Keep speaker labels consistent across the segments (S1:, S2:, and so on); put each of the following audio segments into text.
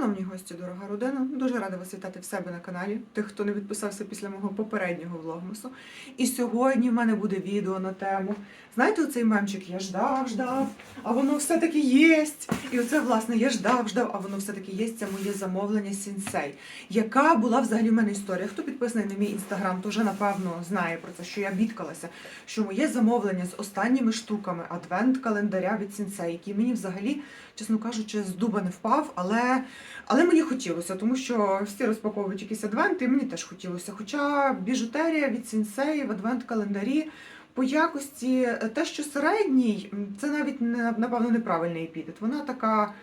S1: Шановні гості, дорога родина, дуже рада вас вітати в себе на каналі, тих, хто не відписався після мого попереднього влогмасу. І сьогодні в мене буде відео на тему. Знаєте, оцей мемчик я ждав, ждав, а воно все-таки єсть. І оце, власне, я ждав, ждав, а воно все-таки є. Це моє замовлення сінсей. Яка була взагалі в мене історія? Хто підписаний на мій інстаграм, то вже напевно знає про це, що я бідкалася, що моє замовлення з останніми штуками адвент-календаря від сінсей, який мені взагалі, чесно кажучи, з дуба не впав, але. Але мені хотілося, тому що всі розпаковують якісь адвенти, і мені теж хотілося. Хоча біжутерія від сінсеї в адвент-календарі по якості е, те, що середній, це навіть напевно неправильний епітет. Вона така.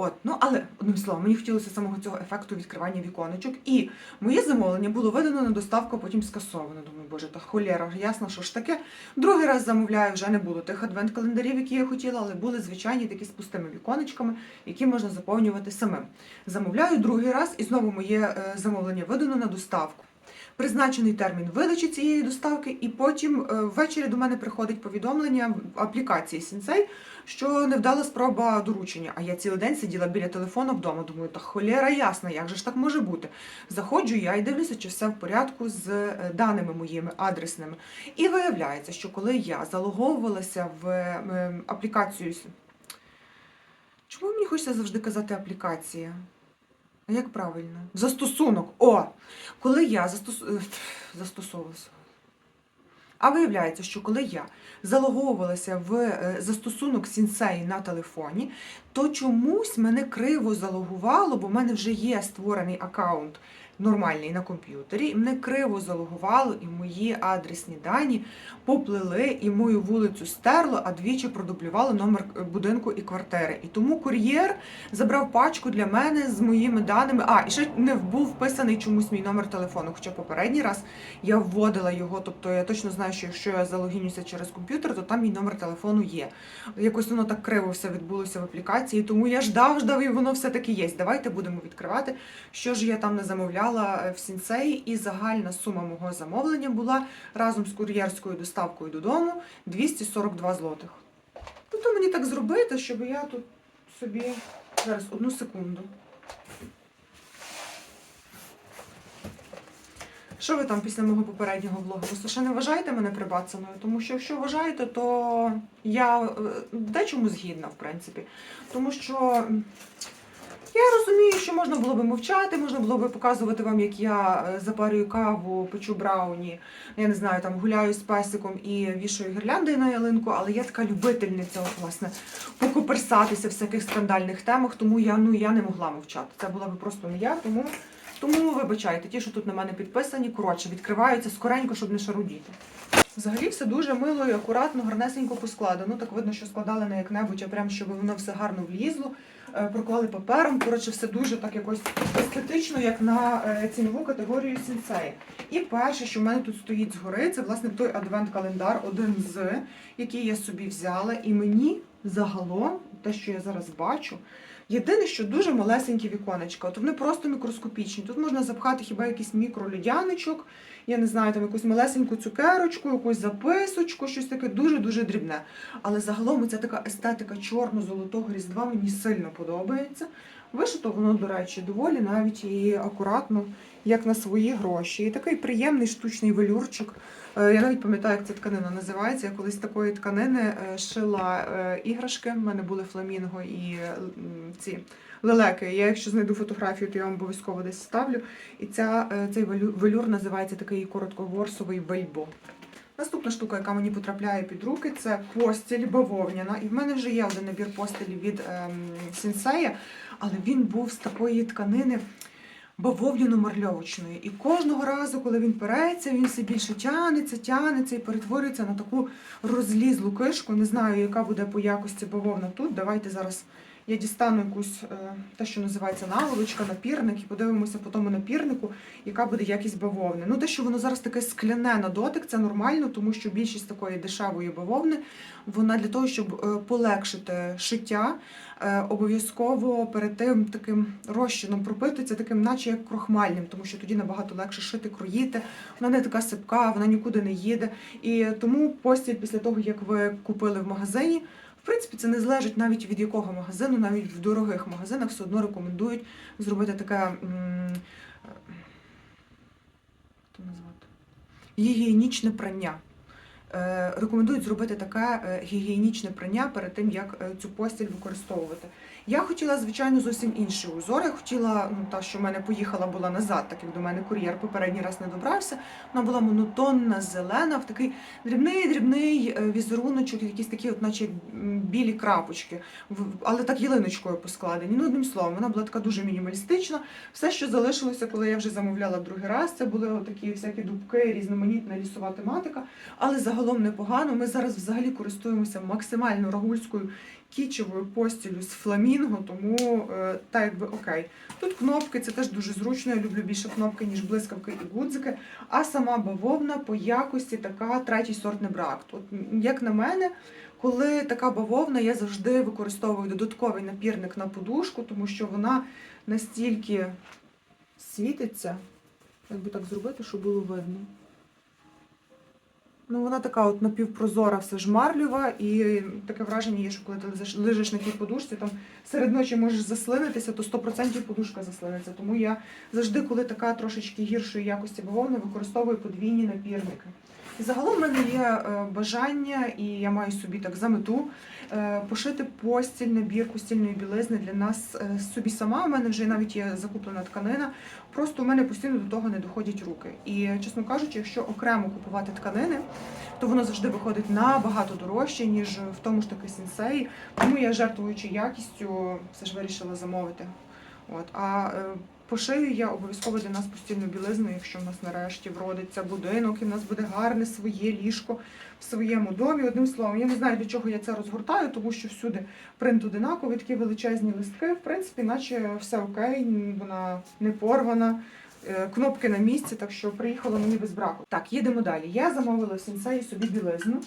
S1: От, ну але одним словом, мені хотілося самого цього ефекту відкривання віконечок. І моє замовлення було видано на доставку, а потім скасовано. Думаю, боже, та холєра, ясно, що ж таке. Другий раз замовляю, вже не було тих адвент-календарів, які я хотіла, але були звичайні такі з пустими віконечками, які можна заповнювати самим. Замовляю другий раз, і знову моє е, замовлення видано на доставку. Призначений термін видачі цієї доставки, і потім е, ввечері до мене приходить повідомлення в аплікації Сінсей, що невдала спроба доручення. А я цілий день сиділа біля телефону вдома. Думаю, та холєра ясна, як же ж так може бути? Заходжу я і дивлюся, чи все в порядку з е, даними моїми адресними. І виявляється, що коли я залоговувалася в е, аплікацію. Чому мені хочеться завжди казати аплікація? А як правильно? Застосунок. О! Коли я застос... е, застосовувалася. А виявляється, що коли я залоговувалася в е, застосунок Сінсей на телефоні, то чомусь мене криво залогувало, бо в мене вже є створений аккаунт нормальний на комп'ютері, і мене криво залогувало, і мої адресні дані поплили, і мою вулицю стерло, а двічі продублювало номер е, будинку і квартири. І тому кур'єр забрав пачку для мене з моїми даними. А, і ще не був вписаний чомусь мій номер телефону. Хоча попередній раз я вводила його, тобто я точно знаю, що якщо я залогінюся через комп'ютер, то там мій номер телефону є. Якось воно так криво все відбулося в аплікації, тому я ждав, ждав, і воно все-таки є. Давайте будемо відкривати, що ж я там не замовляла е, в Сінсеї, і загальна сума мого замовлення була разом з кур'єрською доставкою додому 242 злотих. Ну, то мені так зробити, щоб я тут собі зараз одну секунду. Що ви там після мого попереднього влогу? Ви ще не вважаєте мене прибацаною? Тому що якщо вважаєте, то я е, дечому згідна, в принципі. Тому що я розумію, що можна було би мовчати, можна було би показувати вам, як я е, запарюю каву, печу брауні, я не знаю, там гуляю з песиком і вішаю гірлянди на ялинку, але я така любительниця, власне, покоперсатися в всяких скандальних темах, тому я, ну, я не могла мовчати. Це була би просто не я, тому. Тому вибачайте, ті, що тут на мене підписані, коротше, відкриваються скоренько, щоб не шарудіти. Взагалі все дуже мило і акуратно, гарнесенько поскладено. Так видно, що складали не як-небудь, а прям щоб воно все гарно влізло. Е, Проклали папером. Коротше, все дуже так якось естетично, як на е, цінову категорію сінсеї. І перше, що в мене тут стоїть згори, це власне той адвент-календар, один з, який я собі взяла. І мені загалом, те, що я зараз бачу, Єдине, що дуже малесенькі віконечка, от вони просто мікроскопічні. Тут можна запхати хіба якийсь мікролюдяничок, я не знаю, там якусь малесеньку цукерочку, якусь записочку, щось таке дуже-дуже дрібне. Але загалом ця така естетика чорно-золотого різдва мені сильно подобається. Вишито воно, до речі, доволі навіть і акуратно, як на свої гроші. І такий приємний штучний велюрчик. Е, Я навіть пам'ятаю, як ця тканина називається. Я колись такої тканини е, шила е, іграшки. У мене були фламінго і ці лелеки. Я, якщо знайду фотографію, то я вам обов'язково десь ставлю. І ця, цей велюр називається такий коротковорсовий вельбо. Наступна штука, яка мені потрапляє під руки, це постіль бавовняна. І в мене вже є один набір постелі від ем, Сінсея, але він був з такої тканини бавовняно-марльовочної. І кожного разу, коли він переться, він все більше тянеться, тянеться і перетворюється на таку розлізлу кишку. Не знаю, яка буде по якості бавовна тут. Давайте зараз я дістану якусь е, те, що називається наволочка, напірник, і подивимося по тому напірнику, яка буде якість бавовни. Ну, те, що воно зараз таке скляне на дотик, це нормально, тому що більшість такої дешевої бавовни, вона для того, щоб е, полегшити шиття, обов'язково перед тим таким розчином пропитується, таким, наче як крохмальним, тому що тоді набагато легше шити, кроїти. Вона не така сипка, вона нікуди не їде. І тому постіль після того, як ви купили в магазині, в принципі, це не залежить навіть від якого магазину, навіть в дорогих магазинах все одно рекомендують зробити таке. м, е, назвати? Гігієнічне прання. Е, Рекомендують зробити таке е, гігієнічне прання перед тим, як е, цю постіль використовувати. Я хотіла, звичайно, зовсім інший узор. Я хотіла, ну та, що в мене поїхала була назад, так як до мене кур'єр попередній раз не добрався. Вона була монотонна, зелена, в такий дрібний, дрібний е, візеруночок, якісь такі, от, наче білі крапочки, але так ялиночкою поскладені. Ну, одним словом, вона була така дуже мінімалістична. Все, що залишилося, коли я вже замовляла другий раз, це були такі всякі дубки, різноманітна лісова тематика, але загалом непогано. Ми зараз взагалі користуємося максимально рагульською кічевою постілю з фламінго, тому е, так якби окей. Тут кнопки, це теж дуже зручно. Я люблю більше кнопки, ніж блискавки і гудзики. А сама бавовна по якості така третій сорт не брак. От, як на мене, коли така бавовна, я завжди використовую додатковий напірник на подушку, тому що вона настільки світиться. Як би так зробити, щоб було видно. Ну, вона така от напівпрозора, все ж марлюва, і таке враження є, що коли ти лежиш, на тій подушці, там серед ночі можеш заслинитися, то 100% подушка заслиниться. Тому я завжди, коли така трошечки гіршої якості бавовна, використовую подвійні напірники. Загалом в мене є е, бажання, і я маю собі так за мету е, пошити постіль, набір постільної білизни для нас е, собі сама. У мене вже навіть є закуплена тканина. Просто у мене постійно до того не доходять руки. І чесно кажучи, якщо окремо купувати тканини, то воно завжди виходить набагато дорожче, ніж в тому ж таки сенсеї. Тому я жертвуючи якістю, все ж вирішила замовити. От. А пошию я обов'язково для нас постільну білизну, якщо в нас нарешті вродиться будинок, і в нас буде гарне своє ліжко в своєму домі. Одним словом, я не знаю, для чого я це розгортаю, тому що всюди принт одинаковий, такі величезні листки. В принципі, наче все окей, вона не порвана. Е, Кнопки на місці, так що приїхала мені без браку. Так, їдемо далі. Я замовила в сенсеї собі білизну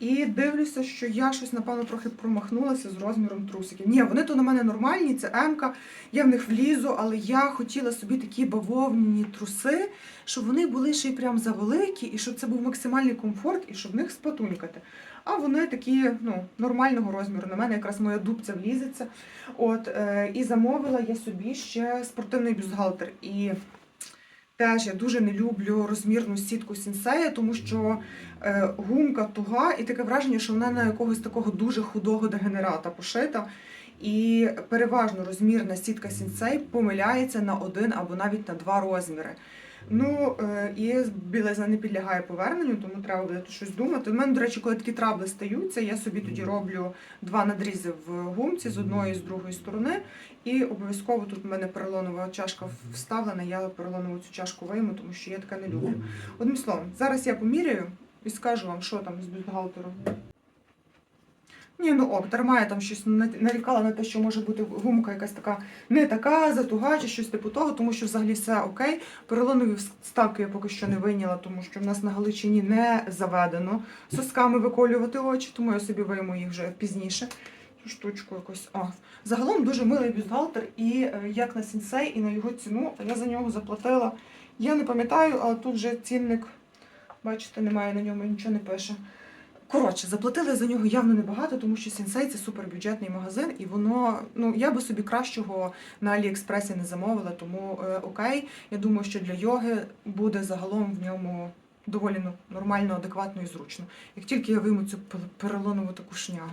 S1: і дивлюся, що я щось, напевно, трохи промахнулася з розміром трусиків. Ні, вони то на мене нормальні, це М-ка, я в них влізу, але я хотіла собі такі бавовняні труси, щоб вони були ще й прям завеликі, і щоб це був максимальний комфорт, і щоб в них спатунькати. А вони такі ну, нормального розміру. На мене якраз моя дубця влізеться. От, е, і замовила я собі ще спортивний бюстгальтер. І теж я дуже не люблю розмірну сітку сінсея, тому що е, гумка туга, і таке враження, що вона на якогось такого дуже худого дегенерата пошита. І переважно розмірна сітка сінсей помиляється на один або навіть на два розміри. Ну е, і білизна не підлягає поверненню, тому треба буде тут щось думати. У мене, до речі, коли такі трабли стаються, я собі тоді роблю два надрізи в гумці з одної і з другої сторони. І обов'язково тут в мене поролонова чашка вставлена. Я поролонову цю чашку вийму, тому що я таке не люблю. Одним словом, зараз я поміряю і скажу вам, що там з бюстгальтером. Ні, ну ок, дарма я там щось нарікала на те, що може бути гумка якась така не така, затуга чи щось типу того, тому що взагалі все окей. Поролонові вставки я поки що не вийняла, тому що в нас на Галичині не заведено сосками виколювати очі, тому я собі вийму їх вже пізніше. Штучку якось. О. Загалом дуже милий бюстгальтер, і е, як на сенсей, і на його ціну я за нього заплатила. Я не пам'ятаю, але тут вже цінник, бачите, немає на ньому, нічого не пише. Коротше, заплатили за нього явно небагато, тому що Сінсей це супербюджетний магазин, і воно, ну я би собі кращого на Аліекспресі не замовила, тому е, окей. Я думаю, що для йоги буде загалом в ньому доволі ну, нормально, адекватно і зручно. Як тільки я вийму цю перелонову таку шнягу.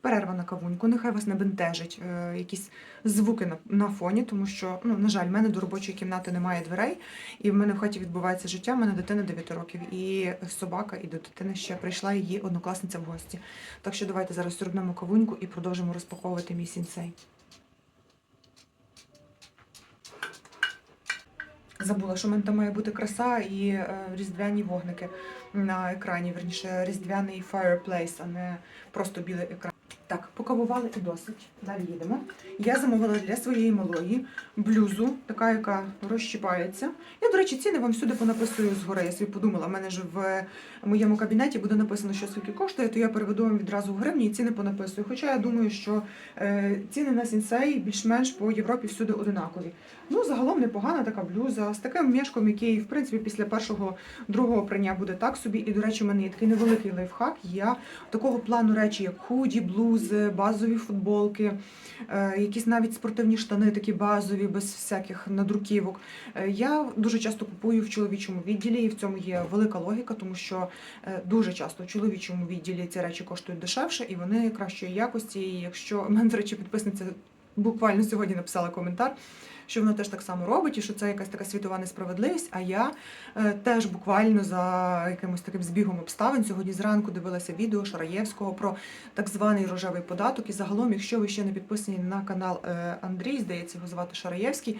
S1: Перерва на кавуньку, нехай вас не бентежить е, якісь звуки на, на фоні, тому що, ну, на жаль, в мене до робочої кімнати немає дверей, і в мене в хаті відбувається життя. В мене дитина 9 років, і собака, і до дитини ще прийшла її однокласниця в гості. Так що давайте зараз зробимо кавуньку і продовжимо розпаковувати мій сінсей. Забула, що в мене там має бути краса і е, різдвяні вогники на екрані, верніше різдвяний fireplace, а не просто білий екран. Так, покавували і досить. Далі їдемо. Я замовила для своєї малої блюзу, така, яка розщіпається. Я, до речі, ціни вам всюди понаписую згори. Я собі подумала, в мене ж в моєму кабінеті буде написано, що скільки коштує, то я переведу вам відразу в гривні і ціни понаписую. Хоча я думаю, що е, ціни на сінсей більш-менш по Європі всюди одинакові. Ну, загалом непогана така блюза з таким мішком, який, в принципі, після першого другого прання буде так собі. І, до речі, в мене є такий невеликий лайфхак. Я такого плану речі, як худі, блузи, базові футболки, е, якісь навіть спортивні штани, такі базові, без всяких надруківок. Е, Я дуже часто купую в чоловічому відділі, і в цьому є велика логіка, тому що е, дуже часто в чоловічому відділі ці речі коштують дешевше і вони кращої якості. І якщо мене, до речі, підписниця буквально сьогодні написала коментар. Що воно теж так само робить, і що це якась така світова несправедливість. А я е, теж буквально за якимось таким збігом обставин сьогодні зранку дивилася відео Шараєвського про так званий рожевий податок. І загалом, якщо ви ще не підписані на канал е, Андрій, здається, його звати Шараєвський,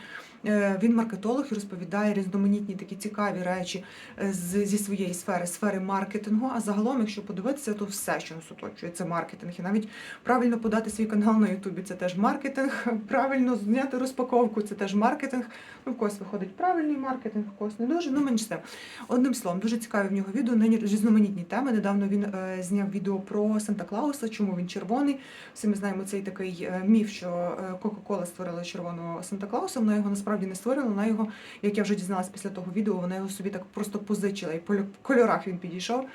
S1: він маркетолог і розповідає різноманітні такі цікаві речі е, зі своєї сфери, сфери маркетингу. А загалом, якщо подивитися, то все, що нас оточує, це маркетинг. І навіть правильно подати свій канал на Ютубі це теж маркетинг. Правильно зняти розпаковку це теж маркетинг. Ну, в когось виходить правильний маркетинг, в когось не дуже. Ну, менш з тим. Одним словом, дуже цікаві в нього відео. Нині різноманітні теми. Недавно він е, зняв відео про Санта Клауса, чому він червоний. Всі ми знаємо цей такий е, міф, що е, Кока-Кола створила червоного Санта Клауса. Вона його насправді не створила. Вона його, як я вже дізналась після того відео, вона його собі так просто позичила. І по кольорах він підійшов.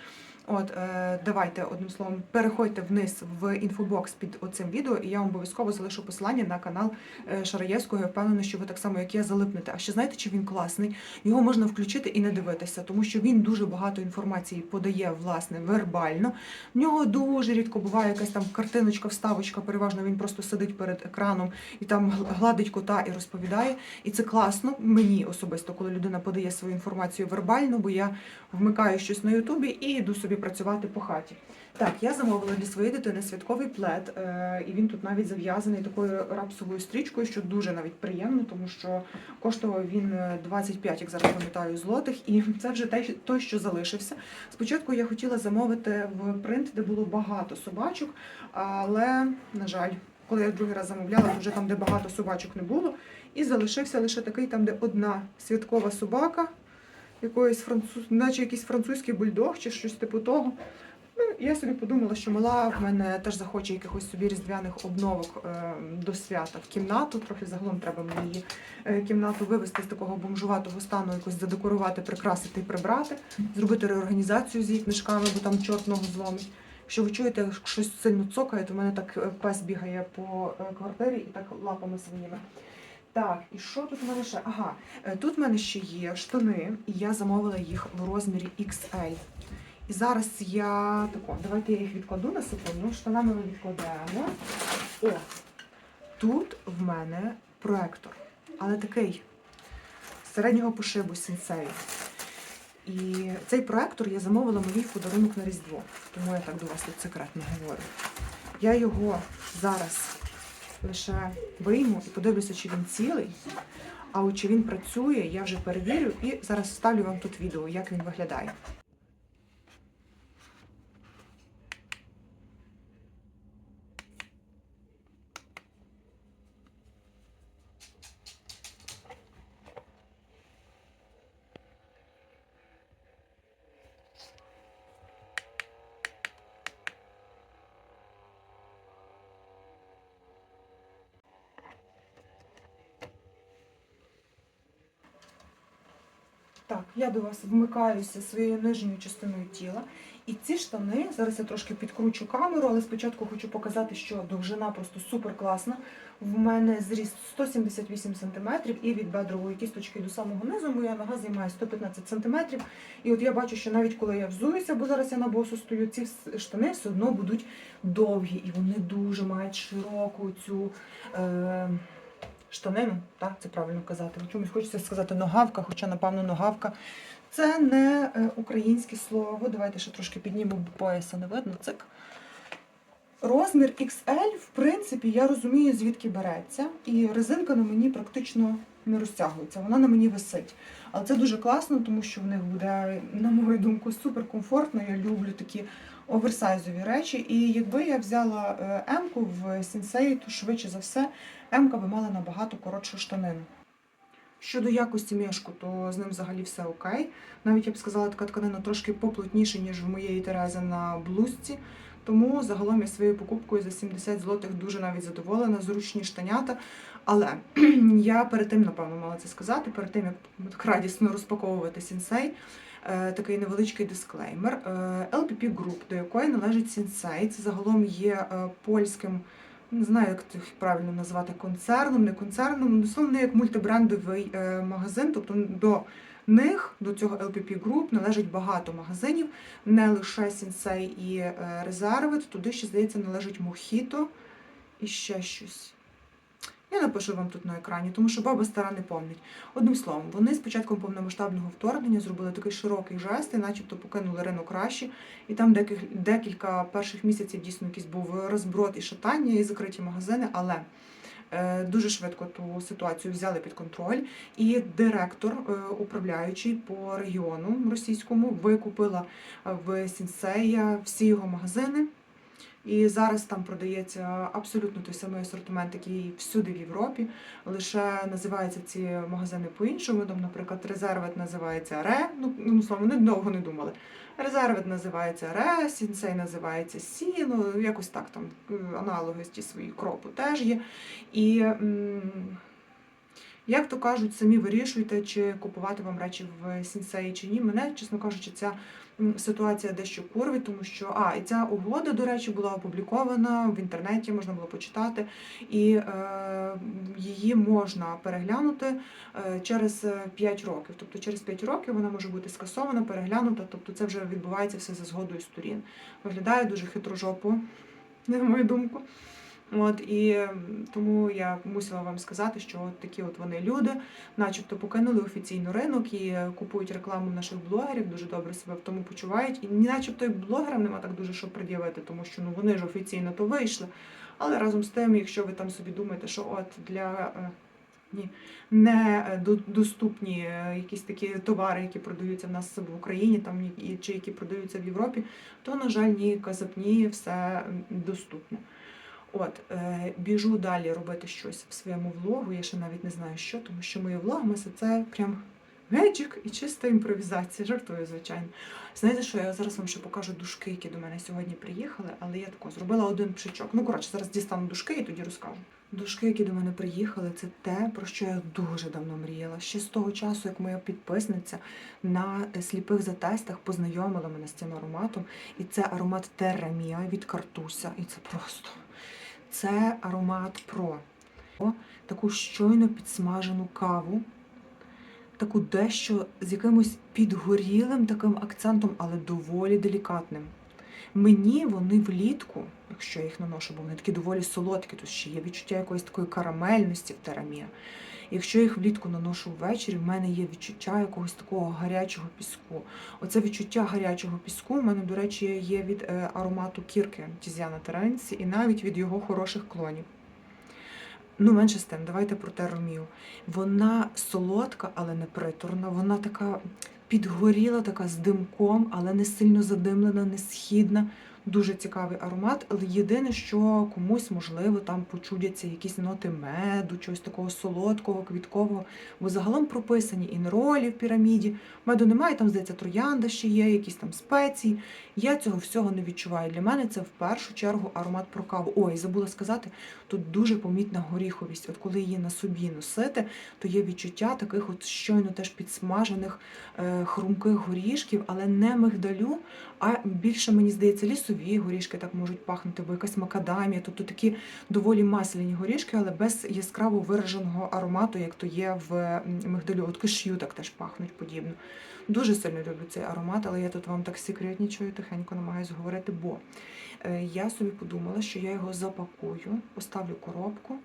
S1: От, е, давайте одним словом, переходьте вниз в інфобокс під оцим відео, і я вам обов'язково залишу посилання на канал е, Шараєвського. Я впевнена, що ви так само, як я, залипнете. А ще знаєте, чи він класний? Його можна включити і не дивитися, тому що він дуже багато інформації подає власне вербально. В нього дуже рідко буває якась там картиночка, вставочка. Переважно він просто сидить перед екраном і там гладить кота і розповідає. І це класно мені особисто, коли людина подає свою інформацію вербально, бо я вмикаю щось на Ютубі і йду собі працювати по хаті. Так, я замовила для своєї дитини святковий плед, е, і він тут навіть зав'язаний такою рапсовою стрічкою, що дуже навіть приємно, тому що коштував він е, 25, як зараз пам'ятаю, злотих, і це вже той, що залишився. Спочатку я хотіла замовити в принт, де було багато собачок, але, на жаль, коли я другий раз замовляла, то вже там, де багато собачок не було, і залишився лише такий, там, де одна святкова собака якоїсь француз, наче якийсь французький бульдог чи щось типу того. Ну, я собі подумала, що мала в мене теж захоче якихось собі різдвяних обновок е, до свята в кімнату. Трохи загалом треба мені її е, кімнату вивести з такого бомжуватого стану, якось задекорувати, прикрасити і прибрати, зробити реорганізацію з її книжками, бо там чорт ногу зломить. Якщо ви чуєте, щось сильно цокає, то в мене так е, пес бігає по е, квартирі і так лапами своїми. Так, і що тут в мене ще? Ага, е, тут в мене ще є штани, і я замовила їх в розмірі XL. І зараз я тако, давайте я їх відкладу на секунду. Штанами ми відкладаємо. О, тут в мене проектор, але такий середнього пошибу сенсею. І цей проектор я замовила в подарунок на Різдво. Тому я так до вас тут секретно говорю. Я його зараз лише вийму і подивлюся, чи він цілий. А от чи він працює, я вже перевірю і зараз ставлю вам тут відео, як він виглядає. Так, я до вас вмикаюся своєю нижньою частиною тіла. І ці штани, зараз я трошки підкручу камеру, але спочатку хочу показати, що довжина просто супер класна. В мене зріст 178 см і від бедрової кісточки до самого низу моя нога займає 115 см. І от я бачу, що навіть коли я взуюся, бо зараз я на босу стою, ці штани все одно будуть довгі і вони дуже мають широку цю. Е- штанину, так це правильно казати. Чомусь хочеться сказати ногавка, хоча, напевно, ногавка це не е, українське слово. Давайте ще трошки піднімемо, бо пояса не видно. Цик. Розмір XL, в принципі, я розумію, звідки береться, і резинка на мені практично не розтягується, вона на мені висить. Але це дуже класно, тому що в них буде, на мою думку, супер комфортно. Я люблю такі оверсайзові речі. І якби я взяла е, М-ку в сінсеї, то швидше за все М-ка би мала набагато коротшу штанину. Щодо якості мішку, то з ним взагалі все окей. Навіть я б сказала, така тканина трошки поплотніша, ніж в моєї Терези на блузці. Тому загалом я своєю покупкою за 70 злотих дуже навіть задоволена, зручні штанята. Але я перед тим, напевно, мала це сказати, перед тим, як так радісно розпаковувати сінсей, е, такий невеличкий дисклеймер. Е, LPP Group, до якої належить сінсей, це загалом є е, польським, не знаю, як це правильно назвати, концерном, не концерном, словно як мультибрендовий е, магазин, тобто до них, до цього LPP Group, належить багато магазинів, не лише Сінсей і е, Резервит, туди ще, здається, належить Мохіто і ще щось. Я напишу вам тут на екрані, тому що баба стара не помнить. Одним словом, вони з початком повномасштабного вторгнення зробили такий широкий жест і начебто покинули ринок краще. І там декілька, перших місяців дійсно якийсь був розброд і шатання, і закриті магазини, але е, дуже швидко ту ситуацію взяли під контроль. І директор, е, управляючий по регіону російському, викупила е, в Сінсея всі його магазини. І зараз там продається абсолютно той самий асортимент, який всюди в Європі. Лише називаються ці магазини по-іншому. Там, наприклад, резервет називається Ре. Ну, ну словом, вони довго не думали. Резервет називається Ре, Сінсей називається Сі, ну якось так там е, аналоги ті свої кропу теж є. І як то кажуть, самі вирішуйте, чи купувати вам речі в сінсеї чи ні. Мене, чесно кажучи, ця ситуація дещо курвить, тому що а, і ця угода, до речі, була опублікована в інтернеті, можна було почитати, і е, її можна переглянути е, через 5 років. Тобто через 5 років вона може бути скасована, переглянута, тобто це вже відбувається все за згодою сторін. Виглядає дуже хитрожопо, на мою думку. От і тому я мусила вам сказати, що от такі от вони люди, начебто покинули офіційно ринок і е, купують рекламу наших блогерів, дуже добре себе в тому почувають. І начебто і блогерам нема так дуже що пред'явити, тому що ну вони ж офіційно то вийшли. Але разом з тим, якщо ви там собі думаєте, що от для е, ні, не е, доступні якісь такі товари, які продаються в нас в Україні, там чи які продаються в Європі, то на жаль, ні, казапні все доступне. От, е, біжу далі робити щось в своєму влогу. Я ще навіть не знаю що, тому що мої влогмаси це прям меджик і чиста імпровізація. Жартую, звичайно. Знаєте, що я зараз вам ще покажу дужки, які до мене сьогодні приїхали, але я тако зробила один пшичок. Ну, коротше, зараз дістану дужки і тоді розкажу. Дужки, які до мене приїхали, це те, про що я дуже давно мріяла. Ще з того часу, як моя підписниця на сліпих затестах познайомила мене з цим ароматом. І це аромат Mia від Картуся. І це просто це аромат про таку щойно підсмажену каву, таку дещо з якимось підгорілим таким акцентом, але доволі делікатним. Мені вони влітку, якщо я їх наношу, бо вони такі доволі солодкі, тут ще є відчуття якоїсь такої карамельності в терамі. Якщо я їх влітку наношу ввечері, в мене є відчуття якогось такого гарячого піску. Оце відчуття гарячого піску в мене, до речі, є від е, аромату кірки Тізяна Теренці і навіть від його хороших клонів. Ну, менше з тим, давайте про теромію. Вона солодка, але не приторна. Вона така підгоріла, така з димком, але не сильно задимлена, не східна. Дуже цікавий аромат, єдине, що комусь, можливо, там почудяться якісь ноти меду, чогось такого солодкого, квіткового, бо загалом прописані інролі в піраміді. Меду немає, там, здається, троянда ще є, якісь там спеції. Я цього всього не відчуваю. Для мене це в першу чергу аромат про каву. Ой, забула сказати, тут дуже помітна горіховість. От коли її на собі носити, то є відчуття таких от щойно теж підсмажених е, хрумких горішків, але не мигдалю, а більше, мені здається, лісові горішки так можуть пахнути, бо якась макадамія. Тобто такі доволі масляні горішки, але без яскраво вираженого аромату, як то є в мигдалю. От киш'ю так теж пахнуть подібно. Дуже сильно люблю цей аромат, але я тут вам так секретнічою, тихенько намагаюся говорити, бо е, я собі подумала, що я його запакую, поставлю коробку,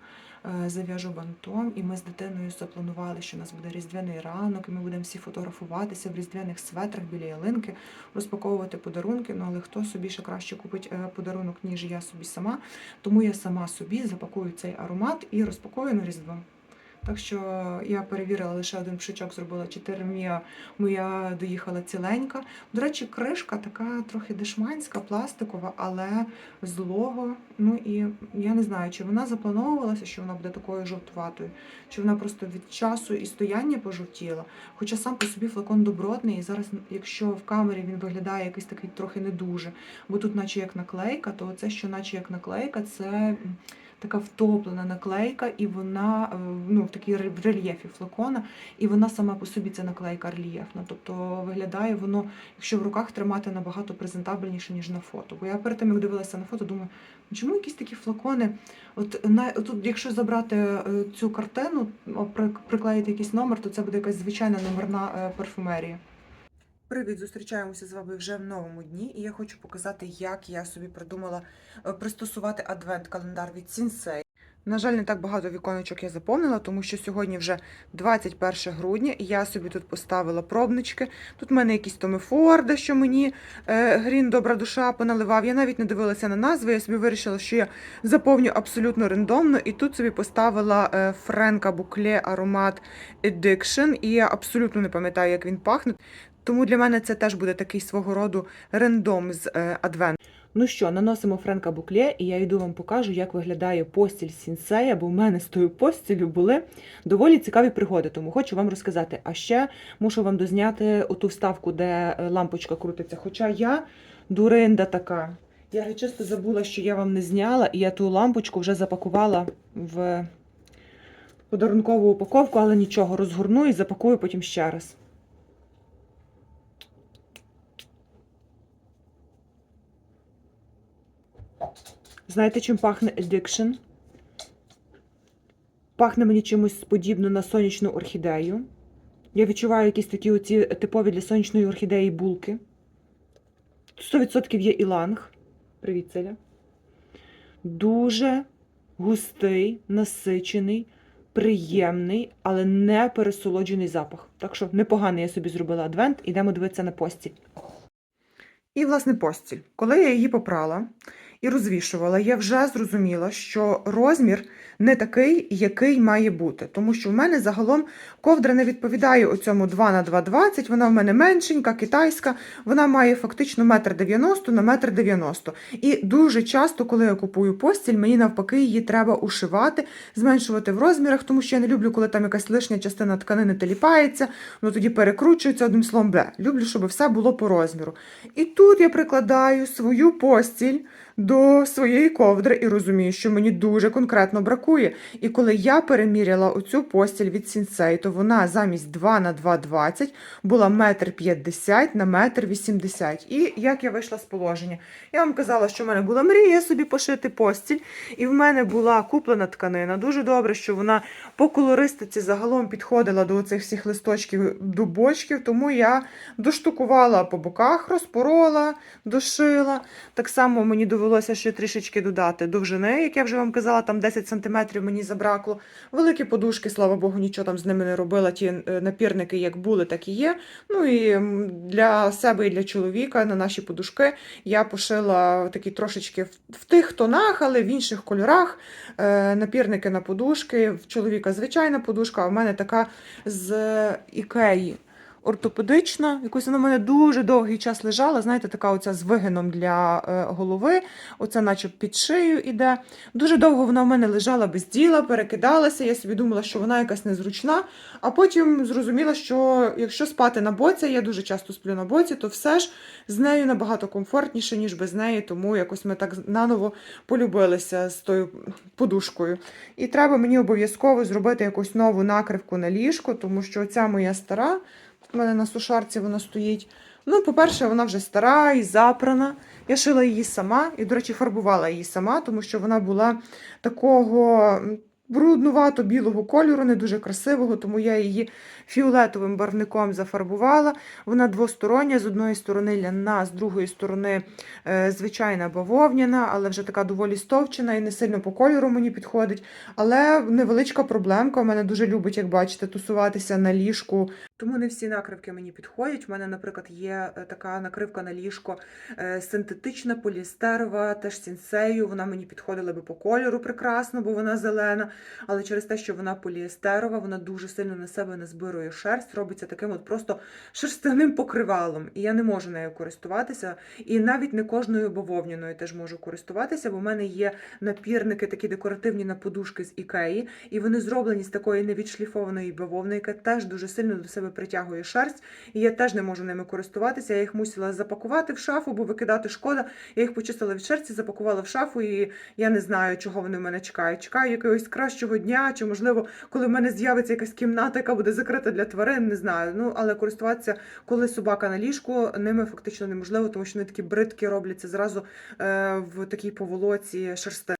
S1: зав'яжу бантом, і ми з дитиною запланували, що у нас буде різдвяний ранок, і ми будемо всі фотографуватися в різдвяних светрах біля ялинки, розпаковувати подарунки. Ну але хто собі ще краще купить е, подарунок, ніж я собі сама. Тому я сама собі запакую цей аромат і розпакую на різдво. Так що я перевірила лише один пшичок, зробила 4 мія, моя доїхала ціленька. До речі, кришка така трохи дешманська, пластикова, але злого. Ну і я не знаю, чи вона заплановувалася, що вона буде такою жовтуватою, чи вона просто від часу і стояння пожовтіла. Хоча сам по собі флакон добротний, і зараз, якщо в камері він виглядає якийсь такий трохи не дуже, бо тут, наче як наклейка, то це, що наче як наклейка, це така втоплена наклейка, і вона е, ну, в такій рельєфі флакона, і вона сама по собі ця наклейка рельєфна. Тобто виглядає воно, якщо в руках тримати набагато презентабельніше, ніж на фото. Бо я перед тим, як дивилася на фото, думаю, «Ну, чому якісь такі флакони? От на тут, якщо забрати е, цю картину, приклеїти якийсь номер, то це буде якась звичайна номерна е, парфумерія. Привіт, зустрічаємося з вами вже в новому дні, і я хочу показати, як я собі придумала е, пристосувати адвент-календар від Сінсей. На жаль, не так багато віконечок я заповнила, тому що сьогодні вже 21 грудня, і я собі тут поставила пробнички. Тут в мене якісь Томи Форда, що мені е, Грін Добра душа поналивав. Я навіть не дивилася на назви, я собі вирішила, що я заповню абсолютно рандомно, і тут собі поставила е, Френка Букле аромат Addiction, і я абсолютно не пам'ятаю, як він пахне. Тому для мене це теж буде такий свого роду рандом з е, адвент. Ну що, наносимо Френка Букле, і я йду вам покажу, як виглядає постіль Сінсея, бо в мене з тою постілю були доволі цікаві пригоди, тому хочу вам розказати. А ще мушу вам дозняти оту вставку, де е, лампочка крутиться. Хоча я дуринда така. Я чисто забула, що я вам не зняла, і я ту лампочку вже запакувала в подарункову упаковку, але нічого, розгорну і запакую потім ще раз. Знаєте, чим пахне Addiction? Пахне мені чимось подібно на сонячну орхідею. Я відчуваю якісь такі оці типові для сонячної орхідеї булки. 100% є іланг. Привіт, Целя. Дуже густий, насичений, приємний, але не пересолоджений запах. Так що непоганий я собі зробила адвент, ідемо дивитися на постіль. І, власне, постіль. Коли я її попрала і розвішувала, я вже зрозуміла, що розмір не такий, який має бути. Тому що в мене загалом ковдра не відповідає оцьому 2 на 2,20, вона в мене меншенька, китайська, вона має фактично 1,90 м на 1,90 м. І дуже часто, коли я купую постіль, мені навпаки її треба ушивати, зменшувати в розмірах, тому що я не люблю, коли там якась лишня частина тканини теліпається, воно тоді перекручується одним словом бе. Люблю, щоб все було по розміру. І тут я прикладаю свою постіль до своєї ковдри і розумію, що мені дуже конкретно бракує. І коли я переміряла оцю постіль від Сінсей, то вона замість 2 на 2,20 була 1,50 м на 1,80 м. І як я вийшла з положення? Я вам казала, що в мене була мрія собі пошити постіль, і в мене була куплена тканина. Дуже добре, що вона по колористиці загалом підходила до цих всіх листочків дубочків, тому я доштукувала по боках, розпорола, дошила. Так само мені довелося ще трішечки додати довжини, як я вже вам казала, там 10 см мені забракло. Великі подушки, слава Богу, нічого там з ними не робила. Ті е, напірники як були, так і є. Ну і для себе і для чоловіка на наші подушки я пошила такі трошечки в, тих тонах, але в інших кольорах. Е, напірники на подушки. В чоловіка звичайна подушка, а в мене така з ікеї. Ортопедична, якось вона в мене дуже довгий час лежала, знаєте, така оця з вигином для е, голови, оце наче під шию іде. Дуже довго вона в мене лежала без діла, перекидалася. Я собі думала, що вона якась незручна. А потім зрозуміла, що якщо спати на боці, я дуже часто сплю на боці, то все ж з нею набагато комфортніше, ніж без неї. Тому якось ми так наново полюбилися з тою подушкою. І треба мені обов'язково зробити якусь нову накривку на ліжко, тому що ця моя стара. У мене на сушарці вона стоїть. Ну, по-перше, вона вже стара і запрана. Я шила її сама і, до речі, фарбувала її сама, тому що вона була такого бруднувато білого кольору, не дуже красивого, тому я її фіолетовим барвником зафарбувала. Вона двостороння, з одної сторони ляна, з другої сторони е, звичайна бавовняна, але вже така доволі стовчена і не сильно по кольору мені підходить. Але невеличка проблемка. У мене дуже любить, як бачите, тусуватися на ліжку Тому не всі накривки мені підходять. У мене, наприклад, є е, така накривка на ліжко е, синтетична, поліестерова, теж сінсею. Вона мені підходила би по кольору прекрасно, бо вона зелена. Але через те, що вона поліестерова, вона дуже сильно на себе назбирує шерсть, робиться таким от просто шерстяним покривалом. І я не можу нею користуватися. І навіть не кожною бавовняною теж можу користуватися, бо в мене є напірники такі декоративні на подушки з ікеї, і вони зроблені з такої невідшліфованої бавовни, яка теж дуже сильно до себе притягує шерсть. І я теж не можу ними користуватися. Я їх мусила запакувати в шафу, бо викидати шкода. Я їх почистила від шерсті, запакувала в шафу, і я не знаю, чого вони в мене чекають. Чекаю якогось кращого дня, чи можливо, коли в мене з'явиться якась кімната, яка буде закрита для тварин, не знаю. Ну але користуватися, коли собака на ліжку, ними фактично неможливо, тому що вони такі бридкі робляться зразу е, в такій поволоці шерсти.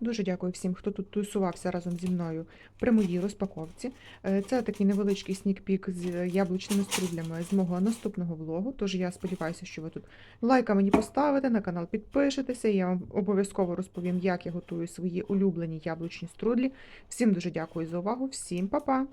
S1: Дуже дякую всім, хто тут тусувався разом зі мною при моїй розпаковці. Е, Це такий невеличкий снікпік з яблучними струдлями з мого наступного влогу. Тож я сподіваюся, що ви тут лайка мені поставите, на канал підпишетеся. Я вам обов'язково розповім, як я готую свої улюблені яблучні струдлі. Всім дуже дякую за увагу, всім па-па!